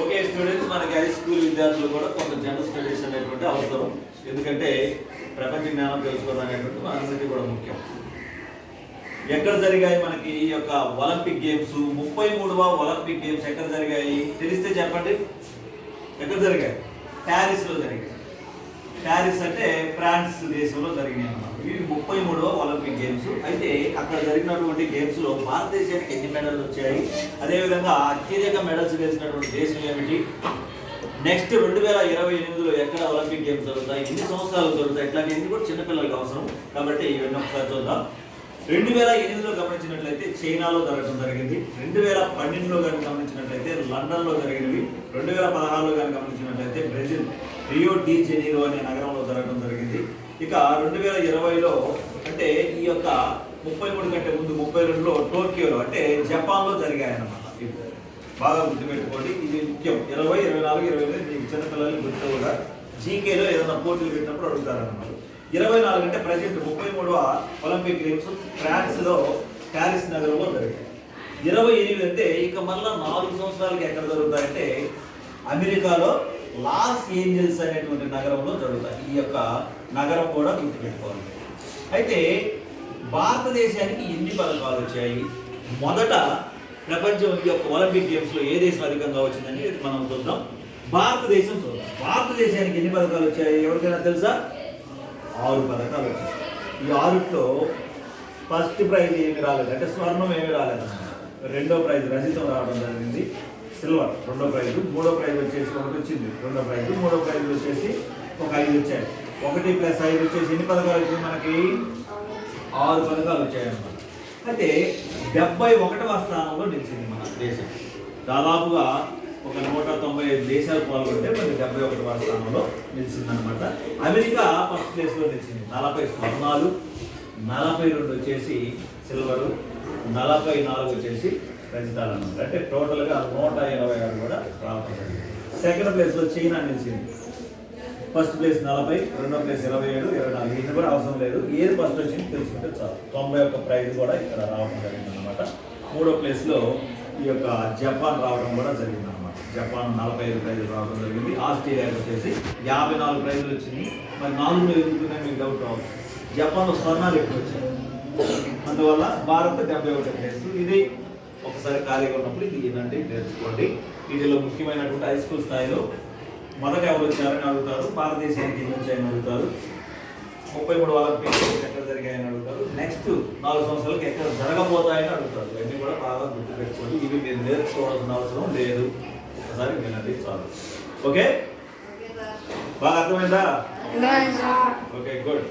Okay students మనకి high school విద్యార్థులు కూడా కొంత జనరల్ స్టడీస్ అనేటువంటి అవసరం. ఎందుకంటే ప్రపంచ జ్ఞానం తెలుసుకోవడం అనేటువంటి మనందరికీ కూడా ముఖ్యం. ఎక్కడ జరిగాయి మనకి ఈ యొక్క ఒలింపిక్ గేమ్స్? ముప్పై మూడవ ఒలింపిక్ గేమ్స్ ఎక్కడ జరిగాయి? తెలిస్తే చెప్పండి. ఎక్కడ జరిగాయి? ప్యారిస్లో జరిగాయి. ప్యారిస్ అంటే ఫ్రాన్స్ దేశంలో జరిగినాయి అన్నమాట. ఇవి ముప్పై మూడవ ఒలింపిక్ గేమ్స్ అయితే అక్కడ జరిగినటువంటి గేమ్స్లో భారతదేశానికి ఎన్ని మెడల్స్ వచ్చాయి? అదేవిధంగా అత్యధిక మెడల్స్ గెలిచినటువంటి దేశం ఏమిటి? నెక్స్ట్ రెండు వేల ఇరవై ఎనిమిదిలో ఎక్కడ ఒలింపిక్ గేమ్స్ జరుగుతాయి? ఎన్ని సంవత్సరాలు జరుగుతాయి? ఇట్లాంటివన్నీ కూడా చిన్నపిల్లలకి అవసరం. కాబట్టి ఇవన్నీ ఒకసారి చూద్దాం. రెండు వేల ఎనిమిదిలో గమనించినట్లయితే చైనాలో జరగడం జరిగింది. రెండు వేల పన్నెండులో కానీ గమనించినట్లయితే లండన్లో జరిగినవి. రెండు వేల పదహారులో కానీ గమనించినట్లయితే బ్రెజిల్ రియో డి జెనీరో అనే నగరంలో జరగడం జరిగింది. ఇక రెండు వేల ఇరవైలో అంటే ఈ యొక్క ముప్పై మూడు కంటే ముందు ముప్పై రెండులో టోక్యోలో అంటే జపాన్లో జరిగాయన్నమాట. ఇవి. బాగా గుర్తుపెట్టుకోండి ఇది ముఖ్యం. ఇరవై ఇరవై నాలుగు ఇరవై ఎనిమిది మీకు చిన్నపిల్లలకి గుర్తు కూడా జీకేలో ఏదైనా పోటీలు పెట్టినప్పుడు అడుగుతారన్నమాట. ఇరవై నాలుగు అంటే ప్రజెంట్ ముప్పై మూడవ ఒలింపిక్ గేమ్స్ ఫ్రాన్స్లో ప్యారిస్ నగరంలో జరిగాయి. ఇరవై ఎనిమిది అంటే ఇక మళ్ళీ నాలుగు సంవత్సరాలకి ఎక్కడ జరుగుతాయంటే అమెరికాలో లాస్ ఏంజల్స్ అనేటువంటి నగరంలో జరుగుతాయి. ఈ యొక్క నగరం కూడా గుర్తుపెట్టుకోవాలి అయితే భారతదేశానికి ఎన్ని పథకాలు వచ్చాయి? మొదట ప్రపంచం ఈ యొక్క ఒలింపిక్ గేమ్స్లో ఏ దేశం అధికంగా వచ్చిందని మనం చూద్దాం. భారతదేశం చూద్దాం. భారతదేశానికి ఎన్ని పథకాలు వచ్చాయి? ఎవరికైనా తెలుసా? ఆరు పథకాలు వచ్చాయి. ఈ ఆరుట్లో ఫస్ట్ ప్రైజ్ ఏమి రాలేదు. అంటే స్వర్ణం ఏమి రాలేదు రెండో ప్రైజ్ రజితం రావడం జరిగింది. సిల్వర్ రెండో ప్రైజ్. మూడో ప్రైజ్ వచ్చేసి ఒకటి వచ్చింది. రెండో ప్రైజ్. మూడో ప్రైజ్ వచ్చేసి ఒక ఐదు వచ్చాయి. ఒకటి ప్లస్ ఐదు వచ్చేసి ఎన్ని పథకాలు వచ్చాయి మనకి? ఆరు పథకాలు వచ్చాయన్నమాట అయితే డెబ్బై ఒకటవ స్థానంలో నిలిచింది మన దేశం. దాదాపుగా ఒక నూట తొంభై ఐదు దేశాలు పాల్గొంటే మనకి డెబ్బై ఒకటవ స్థానంలో నిలిచిందనమాట అమెరికా ఫస్ట్ ప్లేస్లో నిలిచింది. నలభై స్వర్ణాలు నలభై రెండు వచ్చేసి సిల్వరు నలభై నాలుగు వచ్చేసి రజితాలు అన్నమాట అంటే టోటల్గా నూట ఇరవై ఆరు కూడా రావడం సెకండ్ ప్లేస్లో చైనా నిలిచింది. ఫస్ట్ ప్లేస్ నలభై రెండో ప్లేస్ ఇరవై ఏడు ఇరవై నాలుగు. ఇది కూడా అవసరం లేదు. ఏది ఫస్ట్ వచ్చింది తెలుసుకుంటే చాలు. తొంభై ఒక్క ప్రైజ్ కూడా ఇక్కడ రావడం జరిగింది అనమాట మూడో ప్లేస్లో ఈ యొక్క జపాన్ రావడం కూడా జరిగింది అనమాట జపాన్ నలభై ఐదు ప్రైజులు రావడం జరిగింది. ఆస్ట్రేలియాకి వచ్చేసి యాభై నాలుగు ప్రైజులు వచ్చింది. మరి నాలుగు ఎందుకునే మీకు డౌట్ అవుతుంది జపాన్లో స్వర్ణాలు ఎక్కువ వచ్చాయి. అందువల్ల భారత్ డెబ్బై ఒకటి ప్లేస్ ఇది ఒకసారి ఖాళీగా ఉన్నప్పుడు ఇది ఏంటంటే నేర్చుకోండి. వీటిలో ముఖ్యమైనటువంటి హై స్కూల్ స్థాయిలో మొదట ఎవరు వచ్చారని అడుగుతారు భారతదేశానికి ఎన్ని వచ్చాయని అడుగుతారు ముప్పై మూడు గేమ్స్ ఎక్కడ జరిగాయని అడుగుతారు నెక్స్ట్ నాలుగు సంవత్సరాలకి ఎక్కడ జరగబోతాయని అడుగుతారు. ఇవన్నీ కూడా బాగా గుర్తుపెట్టుకోండి. ఇవి మీరు నేర్చుకోవాల్సిన అవసరం లేదు. ఒకసారి వినండి చాలు. ఓకే? బాగా అర్థమైందా? Okay good